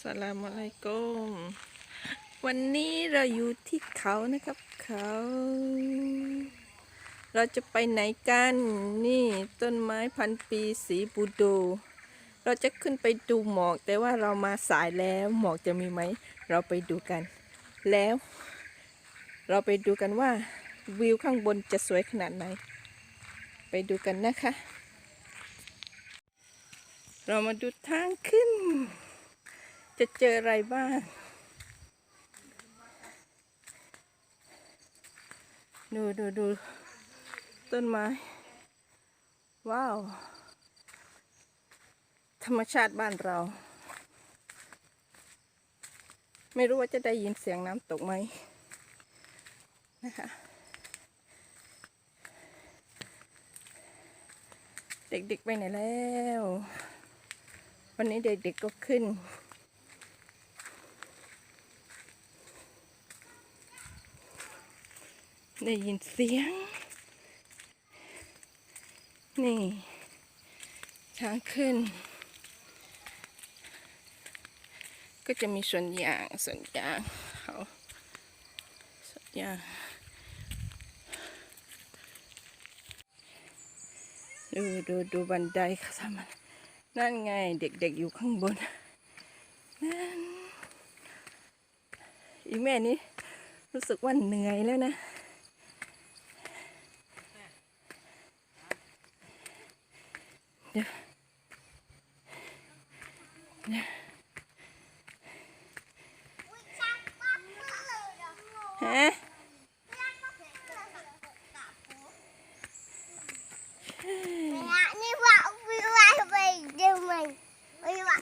สลามอะลัยกุมวันนี้เราอยู่ที่เขานะครับ เขา เราจะไปไหนกัน นี่ต้นไม้พันปีสีบูโด เราจะขึ้นไปดูหมอก แต่ว่าเรามาสายแล้วหมอกจะมีไหม เราไปดูกัน แล้ว เราไปดูกันว่า วิวข้างบนจะสวยขนาดไหน ไปดูกันนะคะ เรามาดูทางขึ้น จะเจออะไรบ้าง ดูดูดูต้นไม้ ว้าว ธรรมชาติบ้านเรา ไม่รู้ว่าจะได้ยินเสียงน้ำตกไหมนะคะ เด็กๆไปไหนแล้ว วันนี้เด็กๆก็ขึ้น ได้ยินเสียง นี่ทางขึ้น ก็จะมีส่วนยางส่วนยางเขาส่วนยางดูดูดูบันไดเขาทำมันนั่นไงเด็กๆอยู่ข้างบนนั่นอีแม่นี้รู้สึกว่าเหนื่อยแล้วนะ เดี๋ยวเดี๋ยวฮะ นี่ว่าวิวอะไรไปเดี๋ยวมันวิวอะ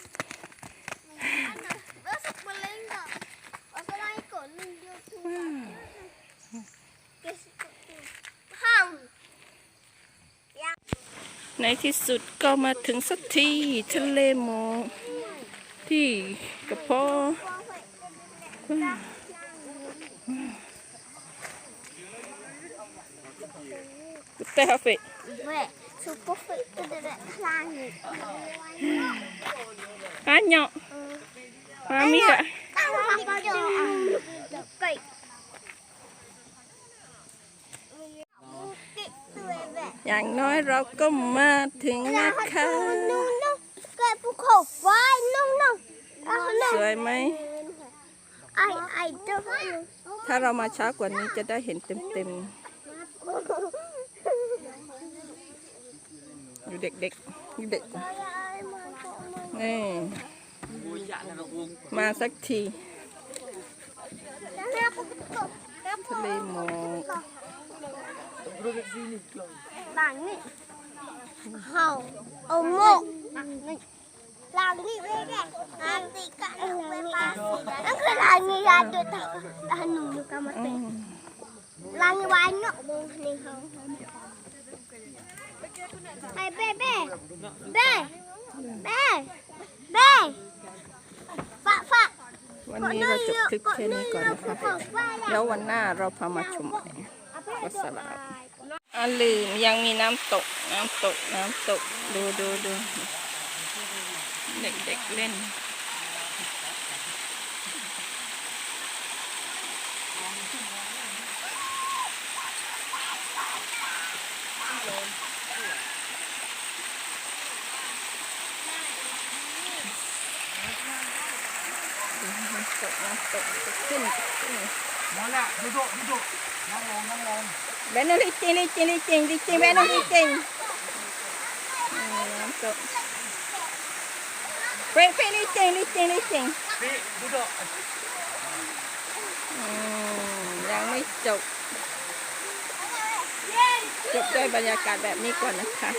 รู้สึกมันเล่นกับอะไรก่อนนึงเดียวทุกห้อง ในที่สุดก็มาถึงสักทีทะเลหมอกที่กระเพาะกุเตฮาเฟะเว้ยสุปฟิตตัวเด็กคลางอยู่ฮะเนาะมามีอะตั้งทำประโยชน์ไก่ตัวแบบ อย่างน้อยเราก็มาถึงนะคะนุ่งนุ่งเกิดภูเขาไฟนุ่งนุ่งสวยไหมไอไอเจ้าถ้าเรามาช้ากว่านี้จะได้เห็นเต็มๆอยู่เด็กๆอยู่เด็กนี่มาสักที ทะเลหมอก หลังนี่เห่าเอาโมกหลังนี่เว้ยแกหลังตีกันเว้ยปานั่นคือหลังนี่ยาตัวตาตาหนุ่มอยู่กับมาอืเตะมหลังวายเนาะมองนี่เขาไปเบ้เบ้เบ้เบ้เบ้ฝะฝะวันนี้เราจบคลิปแค่นี้ก่อนนะคะแล้ววันหน้าเราพามาชมใหม่ก็สลาย อ่าลืมยังมีน้ำตก น้ำตก น้ำตก ดูดูดูเด็กๆเล่น น้ำตก น้ำตกขึ้นขึ้นนั่นแหละดูดูดูดู นั่งลงนั่งลงเบนลิจิลิจิลิจิลิจิเบนลิจิน้ำตกเฟรนฟนี่จิลิจิลิจิพี่ดูดูอืมยังไม่จบ จบด้วยบรรยากาศแบบนี้ก่อนนะคะ